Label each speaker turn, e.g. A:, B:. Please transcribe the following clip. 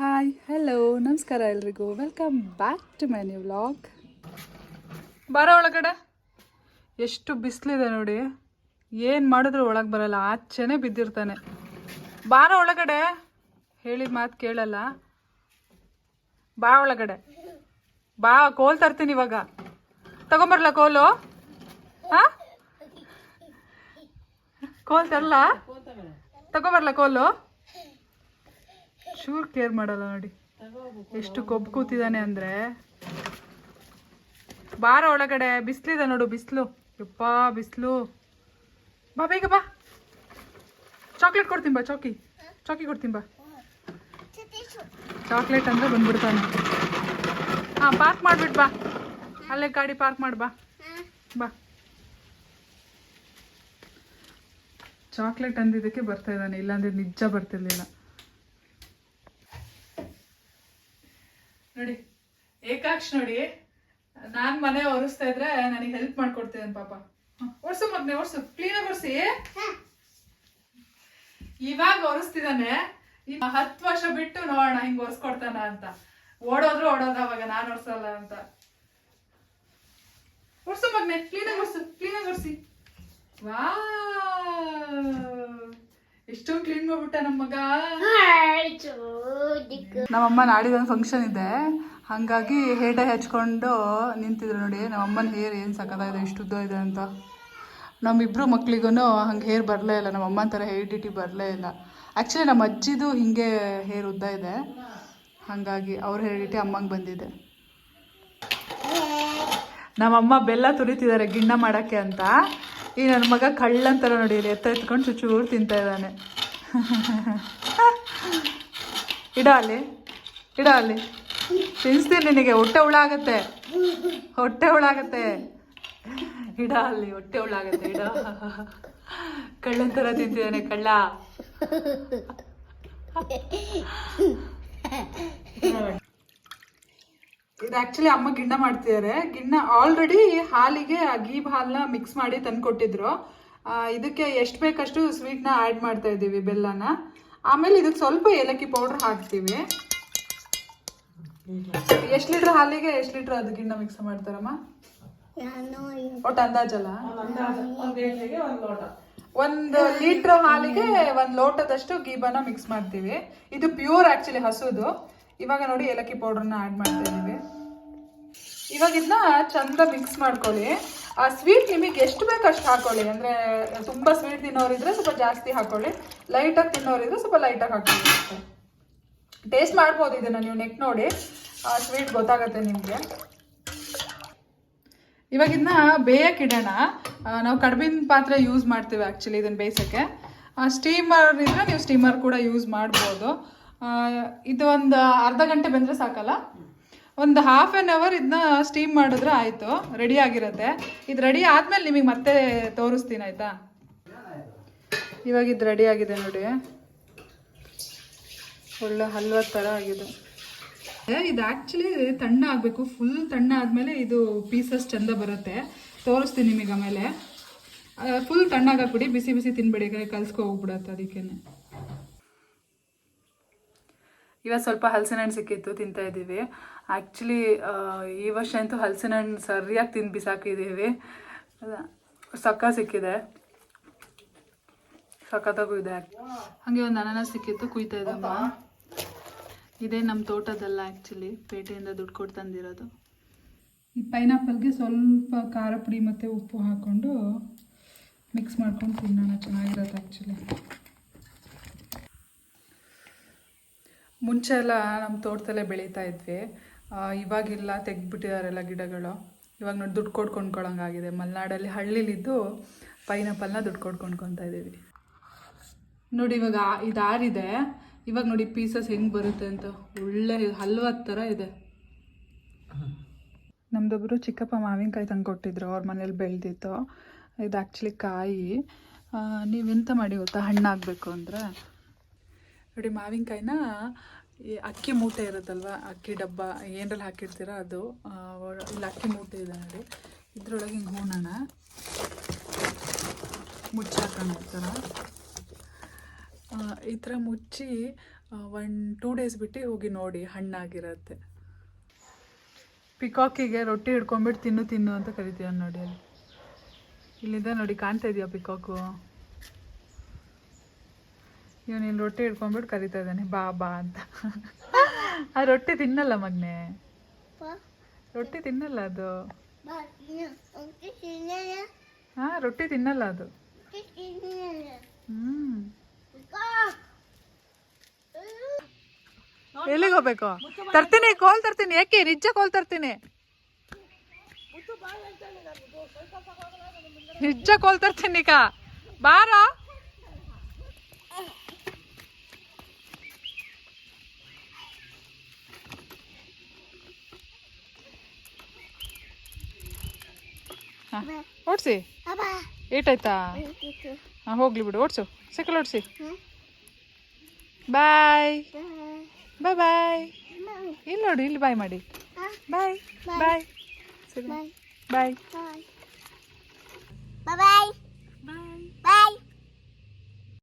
A: Hi hello ನಮಸ್ಕಾರ ಎಲ್ರಿಗೂ. Welcome back to my new vlog ಬರೋ ಒಳಗಡೆ. ಎಷ್ಟು ಬಿಸಿಲಿದೆ ನೋಡಿ. ಏನು ಮಾಡಿದ್ರು ಒಳಗೆ ಬರಲ್ಲ, ಆಚೆನೆ ಬಿದ್ದಿರ್ತಾನೆ. ಬಾರ ಒಳಗಡೆ. ಹೇಳಿದ ಮಾತು ಕೇಳಲ್ಲ. ಬಾ ಒಳಗಡೆ. ಬಾ, ಕೋಲ್ ತರ್ತೀನಿ ಇವಾಗ. ತಗೊಂಬರ್ಲ ಕೋಲು. ಹಾ? ಕೋಲ್ ತರಲ್ಲ ತಗೊಂಬರ್ಲ ಕೋಲು. ಚೂರ್ ಕೇರ್ ಮಾಡಲ್ಲ ನೋಡಿ. ಎಷ್ಟು ಕೊಬ್ಬು ಕೂತಿದ್ದಾನೆ ಅಂದ್ರೆ. ಬಾರ ಒಳಗಡೆ, ಬಿಸಿಲಿದೆ ನೋಡು, ಬಿಸ್ಲು. ಯಪ್ಪ, ಬಿಸ್ಲು. ಬಾ, ಬೇಗ ಬಾ. ಚಾಕ್ಲೇಟ್ ಕೊಡ್ತೀನಿ ಬಾ ಚಾಕಿ ಚಾಕಿ ಕೊಡ್ತೀನಿ ಬಾ. ಚಾಕ್ಲೇಟ್ ಅಂದ್ರೆ ಬಂದ್ಬಿಡ್ತಾನೆ. ಹಾಂ ಪಾರ್ಕ್ ಮಾಡ್ಬಿಟ್ ಬಾ. ಅಲ್ಲೇ ಗಾಡಿ ಪಾರ್ಕ್ ಮಾಡಿ, ಬಾ. ಬಾ. ಚಾಕ್ಲೇಟ್ ಅಂದಿದ್ದಕ್ಕೆ ಬರ್ತಾ ಇದ್ದಾನೆ, ಇಲ್ಲಾಂದ್ರೆ ನಿಜ ಬರ್ತಿರ್ಲಿಲ್ಲ. ನೋಡಿ, ಏಕಾಕ್ಷ ನೋಡಿ, ನಾನ್ ಮನೆ ಒರೆಸ್ತಾ ಇದ್ರೆ ನನಗೆ ಹೆಲ್ಪ್ ಮಾಡ್ಕೊಡ್ತಿದ್ದಾನೆ ಪಾಪ. ಒರ್ಸು ಮಗ್ನೆ, ಒರ್ಸು ಕ್ಲೀನಾಗಿ ಒರ್ಸಿ. ಇವಾಗ ಒರೆಸ್ತಿದ್ದಾನೆ, ಇನ್ನು ಹತ್ತು ವರ್ಷ ಬಿಟ್ಟು ನೋಡೋಣ, ಹಿಂಗ್ ಒರ್ಸ್ಕೊಡ್ತಾನ ಅಂತ. ಓಡೋದ್ರು ಓಡೋದ ಅವಾಗ ನಾನು ಒರ್ಸಲ್ಲ ಅಂತ. ಒರ್ಸು ಮಗ್ನೆ ಕ್ಲೀನಾಗಿ ಒರ್ಸು ಕ್ಲೀನಾಗಿ ಒರ್ಸಿ. ವಾ ಎಷ್ಟೊಂದು ಕ್ಲೀನ್ ಮಾಡ್ಬಿಟ್ಟ ನಮ್ಮ ಮಗ. ನಮ್ಮಮ್ಮ ನಾಡಿದೊಂದು ಫಂಕ್ಷನ್ ಇದೆ. ಹಾಗಾಗಿ ಹೇರ್ ಡೈ ಹಚ್ಕೊಂಡು ನಿಂತಿದ್ರು ನೋಡಿ, ನಮ್ಮಮ್ಮನ ಹೇರ್ ಏನು ಸಕ್ಕತ್ತಾಗಿದೆ ಎಷ್ಟು ಉದ್ದ ಇದೆ ಅಂತ. ನಮ್ಮಿಬ್ರು ಮಕ್ಳಿಗೂ ಹಂಗೆ ಹೇರ್ ಬರಲೇ ಇಲ್ಲ ನಮ್ಮ ಅಮ್ಮನ ಥರ ಹೇರಿಡಿಟಿ ಬರಲೇ ಇಲ್ಲ. ಆ್ಯಕ್ಚುಲಿ ನಮ್ಮ ಅಜ್ಜಿದು ಹಿಂಗೆ ಹೇರ್ ಉದ್ದ ಇದೆ. ಹಾಗಾಗಿ ಅವ್ರ ಹೇರಿಡಿಟಿ ಅಮ್ಮಂಗೆ ಬಂದಿದೆ. ನಮ್ಮಮ್ಮ ಬೆಲ್ಲ ತುರಿತಿದ್ದಾರೆ ಗಿಣ್ಣ ಮಾಡೋಕ್ಕೆ ಅಂತ. ಈ ನನ್ನ ಮಗ ಕಳ್ಳಂತರ ನೋಡಿ ಎತ್ತ ಎತ್ಕೊಂಡು ಚುಚ್ಚೂರು ತಿಂತಾ ಇದ್ದಾನೆ. ಇಡ ಅಲ್ಲಿ ಇಡ ಅಲ್ಲಿ ತಿನ್ಸ್ತೀನಿ ನಿನಗೆ, ಹೊಟ್ಟೆ ಹುಳ ಆಗತ್ತೆ ಹೊಟ್ಟೆ ಹುಳ ಆಗತ್ತೆ ಇಡ ಅಲ್ಲಿ ಹೊಟ್ಟೆ ಹುಳ ಆಗತ್ತೆ ಇಡ. ಕಳ್ಳ ಥರ ತಿಂತಿದ್ದಾನೆ ಕಳ್ಳ. ಇದು ಆಕ್ಚುಲಿ ಅಮ್ಮ ಗಿಣ್ಣ ಮಾಡ್ತಿದ್ದಾರೆ ಗಿಣ್ಣ ಆಲ್ರೆಡಿ ಹಾಲಿಗೆ, ಆ ಹಾಲನ್ನ ಮಿಕ್ಸ್ ಮಾಡಿ ತಂದು ಕೊಟ್ಟಿದ್ರು ಇದಕ್ಕೆ ಎಷ್ಟು ಬೇಕಷ್ಟು ಸ್ವೀಟ್ನ ಆ್ಯಡ್ ಮಾಡ್ತಾ ಇದ್ದೀವಿ, ಬೆಲ್ಲನ. ಆಮೇಲೆ ಇದಕ್ಕೆ ಸ್ವಲ್ಪ ಏಲಕ್ಕಿ ಪೌಡ್ರ್ ಹಾಕ್ತೀವಿ. ಎಷ್ಟು ಲೀಟ್ರ್ ಹಾಲಿಗೆ ಎಷ್ಟು ಲೀಟ್ರ್ ಅದಕ್ಕಿಂತ ಗಿಣ್ಣ ಮಿಕ್ಸ್ ಮಾಡ್ತಾರಮ್ಮ ಒಟ್ಟು ಅಂದಾಜಲ್ಲ? ಒಂದು ಲೀಟ್ರ್ ಹಾಲಿಗೆ ಒಂದು ಲೋಟದಷ್ಟು ಗೀಬನ ಮಿಕ್ಸ್ ಮಾಡ್ತೀವಿ. ಇದು ಪ್ಯೂರ್ ಆಕ್ಚುಲಿ ಹಸುದು. ಇವಾಗ ನೋಡಿ ಏಲಕ್ಕಿ ಪೌಡರ್ನ ಆ್ಯಡ್ ಮಾಡ್ತಾ ಇದ್ದೀವಿ ಇವಾಗ ಇದನ್ನ ಚಂದ ಮಿಕ್ಸ್ ಮಾಡ್ಕೊಳ್ಳಿ. ಆ ಸ್ವೀಟ್ ನಿಮಗೆ ಎಷ್ಟು ಬೇಕು ಅಷ್ಟು ಹಾಕೊಳ್ಳಿ. ಅಂದ್ರೆ, ತುಂಬಾ ಸ್ವೀಟ್ ತಿನ್ನೋರಿದ್ರೆ ಸ್ವಲ್ಪ ಜಾಸ್ತಿ ಹಾಕೊಳ್ಳಿ. ಲೈಟಾಗಿ ತಿನ್ನೋರಿದ್ರೆ ಸ್ವಲ್ಪ ಲೈಟಾಗಿ ಹಾಕೊಳ್ಳಿ. ಟೇಸ್ಟ್ ಮಾಡ್ಬೋದು ಇದನ್ನ ನೀವು ನೆಕ್ ನೋಡಿ. ಆ ಸ್ವೀಟ್ ಗೊತ್ತಾಗತ್ತೆ ನಿಮಗೆ. ಇವಾಗ ಇದನ್ನ ಬೇಯಕ್ಕೆ ಇಡೋಣ. ನಾವು ಕಡ್ಬಿನ ಪಾತ್ರೆ ಯೂಸ್ ಮಾಡ್ತೀವಿ ಆ್ಯಕ್ಚುಲಿ ಇದನ್ನ ಬೇಯಿಸೋಕ್ಕೆ. ಸ್ಟೀಮರ್ ಇದ್ರೆ ನೀವು ಸ್ಟೀಮರ್ ಕೂಡ ಯೂಸ್ ಮಾಡ್ಬೋದು. ಇದು ಒಂದು ಅರ್ಧ ಗಂಟೆ ಬಂದರೆ ಸಾಕಲ್ಲ? ಒಂದು ಹಾಫ್ ಆ್ಯನ್ ಅವರ್ ಇದನ್ನ ಸ್ಟೀಮ್ ಮಾಡಿದ್ರೆ ಆಯಿತು ರೆಡಿ ಆಗಿರುತ್ತೆ. ಇದು ರೆಡಿ ಆದಮೇಲೆ ನಿಮಗೆ ಮತ್ತೆ ತೋರಿಸ್ತೀನಿ, ಆಯಿತಾ? ಇವಾಗ ಇದು ರೆಡಿ ಆಗಿದೆ ನೋಡಿ. ಒಳ್ಳೆ ಹಲ್ವ ಥರ ಆಗಿದೆ. ಇದು ಆ್ಯಕ್ಚುಲಿ ತಣ್ಣ ಆಗಬೇಕು ಫುಲ್ ತಣ್ಣ ಆದಮೇಲೆ ಇದು ಪೀಸಸ್ ಚೆಂದ ಬರುತ್ತೆ. ತೋರಿಸ್ತೀನಿ ನಿಮಗೆ ಆಮೇಲೆ. ಫುಲ್ ತಣ್ಣಗಾಕ್ಬಿಡಿ ಬಿಸಿ ಬಿಸಿ ತಿನ್ಬೇಡಿ ಕಲ್ಸ್ಕೊ ಹೋಗ್ಬಿಡತ್ತೆ ಅದಕ್ಕೇನೆ. ಇವಾಗ ಸ್ವಲ್ಪ ಹಲಸಿನ ಹಣ್ಣು ಸಿಕ್ಕಿತ್ತು ತಿಂತಾ ಇದ್ದೀವಿ. ಆ್ಯಕ್ಚುಲಿ ಈ ವರ್ಷ ಅಂತೂ ಹಲಸಿನ ಹಣ್ಣು ಸರಿಯಾಗಿ ತಿಂದು ಬಿಸಾಕಿದ್ದೀವಿ. ಸಕ್ಕ ಸಿಕ್ಕಿದೆ. ಸಖತ್ತಾಗೂ ಇದೆ. ಹಾಗೆ ಒಂದು ಅನಾನಸ್ ಸಿಕ್ಕಿತ್ತು, ಕುಯ್ತಾ ಇದ್ದಮ್ಮ ಇದೇ ನಮ್ಮ ತೋಟದಲ್ಲ ಆ್ಯಕ್ಚುಲಿ ಪೇಟೆಯಿಂದ ದುಡ್ಡು ಕೊಟ್ಟು ತಂದಿರೋದು. ಈ ಪೈನಾಪಲ್ಗೆ ಸ್ವಲ್ಪ ಖಾರ ಪುಡಿ ಮತ್ತು ಉಪ್ಪು ಹಾಕ್ಕೊಂಡು ಮಿಕ್ಸ್ ಮಾಡ್ಕೊಂಡು ತಿನ್ನೋಣ. ಚೆನ್ನಾಗಿರೋದು ಆ್ಯಕ್ಚುಲಿ ಮುಂಚೆ ಎಲ್ಲ ನಮ್ಮ ತೋಟದಲ್ಲೇ ಬೆಳೀತಾ ಇದ್ವಿ. ಇವಾಗಿಲ್ಲ ತೆಗ್ದುಬಿಟ್ಟಿದಾರೆಲ್ಲ ಗಿಡಗಳು. ಇವಾಗ ನೋಡಿ ದುಡ್ಡು ಕೊಟ್ಟು ಕೊಂಡ್ಕೊಳ್ಳೋಂಗಾಗಿದೆ ಮಲೆನಾಡಲ್ಲಿ ಹಳ್ಳಿಲಿದ್ದು ಪೈನಾಪಲ್ನ ದುಡ್ಡು ಕೊಟ್ಟು ಕೊಂಡ್ಕೊತಾ ಇದ್ದೀವಿ. ನೋಡಿ ಇವಾಗ ಇದಾರಿದೆ ಇವಾಗ ನೋಡಿ ಪೀಸಸ್ ಹೆಂಗೆ ಬರುತ್ತೆ ಅಂತ. ಒಳ್ಳೆ ಹಲ್ವದ ಥರ ಇದೆ. ನಮ್ದೊಬ್ಬರು ಚಿಕ್ಕಪ್ಪ ಮಾವಿನಕಾಯಿ ತಂದು ಕೊಟ್ಟಿದ್ರು. ಅವ್ರ ಮನೇಲಿ ಬೆಳೆದಿತ್ತು. ಇದು ಆ್ಯಕ್ಚುಲಿ ಕಾಯಿ. ನೀವೆಂತ ಮಾಡಿ ಗೊತ್ತಾ? ಹಣ್ಣಾಗಬೇಕು ಅಂದರೆ. ನೋಡಿ ಮಾವಿನಕಾಯಿನ ಈ ಅಕ್ಕಿ ಮೂಟೆ ಇರುತ್ತಲ್ವ? ಅಕ್ಕಿ ಡಬ್ಬ, ಏನರಲ್ಲಿ ಹಾಕಿರ್ತೀರ ಅದು? ಇಲ್ಲಿ, ಅಕ್ಕಿ ಮೂಟೆ ಇದೆ ನೋಡಿ. ಇದ್ರೊಳಗೆ ಹಿಂಗೆ ಹೂಣೋಣ ಮುಚ್ಚಾಕೋಣ ಈ ಥರ ಈ ಥರ ಮುಚ್ಚಿ ಒನ್, ಟೂ ಡೇಸ್ ಬಿಟ್ಟು ಹೋಗಿ ನೋಡಿ, ಹಣ್ಣಾಗಿರತ್ತೆ. ಪಿಕಾಕಿಗೆ ರೊಟ್ಟಿ ಹಿಡ್ಕೊಂಬಿಟ್ಟು ತಿನ್ನು ತಿನ್ನು ಅಂತ ಕರಿತೀವಿ ನೋಡಿ ಇಲ್ಲಿಂದ ನೋಡಿ ಕಾಣ್ತಾ ಇದೆಯಾ ಪಿಕಾಕು? ಇಲ್ಲಿ ರೊಟ್ಟಿ ಹಿಡ್ಕೊಂಡ್ಬಿಟ್ಟು ಕರಿತಾ ಇದ್ದಾನೆ ಬಾ ಬಾ ಅಂತ. ಆ ರೊಟ್ಟಿ ತಿನ್ನಲ್ಲ ಮಗ್ನೆ. ರೊಟ್ಟಿ ತಿನ್ನಲ್ಲ ಅದು. ಹಾ ರೊಟ್ಟಿ ತಿನ್ನಲ್ಲ ಅದು. ಹ್ಮ್. ಎಲ್ಲಿಗೆ ಹೋಗ್ಬೇಕು? ತರ್ತೀನಿ ಕೋಲ್ ತರ್ತೀನಿ. ಯಾಕೆ ನಿಜ ಕೋಲ್ ತರ್ತೀನಿ? ನಿಜ ಕೋಲ್ ತರ್ತೀನಿ ಕಾ ಬಾರ. ಹಾಂ. ಏಟ್ ಆಯ್ತಾ? ಹಾಂ ಹೋಗ್ಲಿ ಬಿಡು. ಓಡಿಸು. ಸೈಕಲ್ ಓಡಿಸಿ. ಬಾಯ್. ಬಾಯ್. ಬಾಯ್ ಇಲ್ಲಿ ನೋಡಿ ಇಲ್ಲಿ ಬಾಯ್ ಮಾಡಿ. ಬಾಯ್. ಬಾಯ್. ಸರಿ. ಬಾಯ್.
B: ಬಾಯ್. ಬಾಯ್.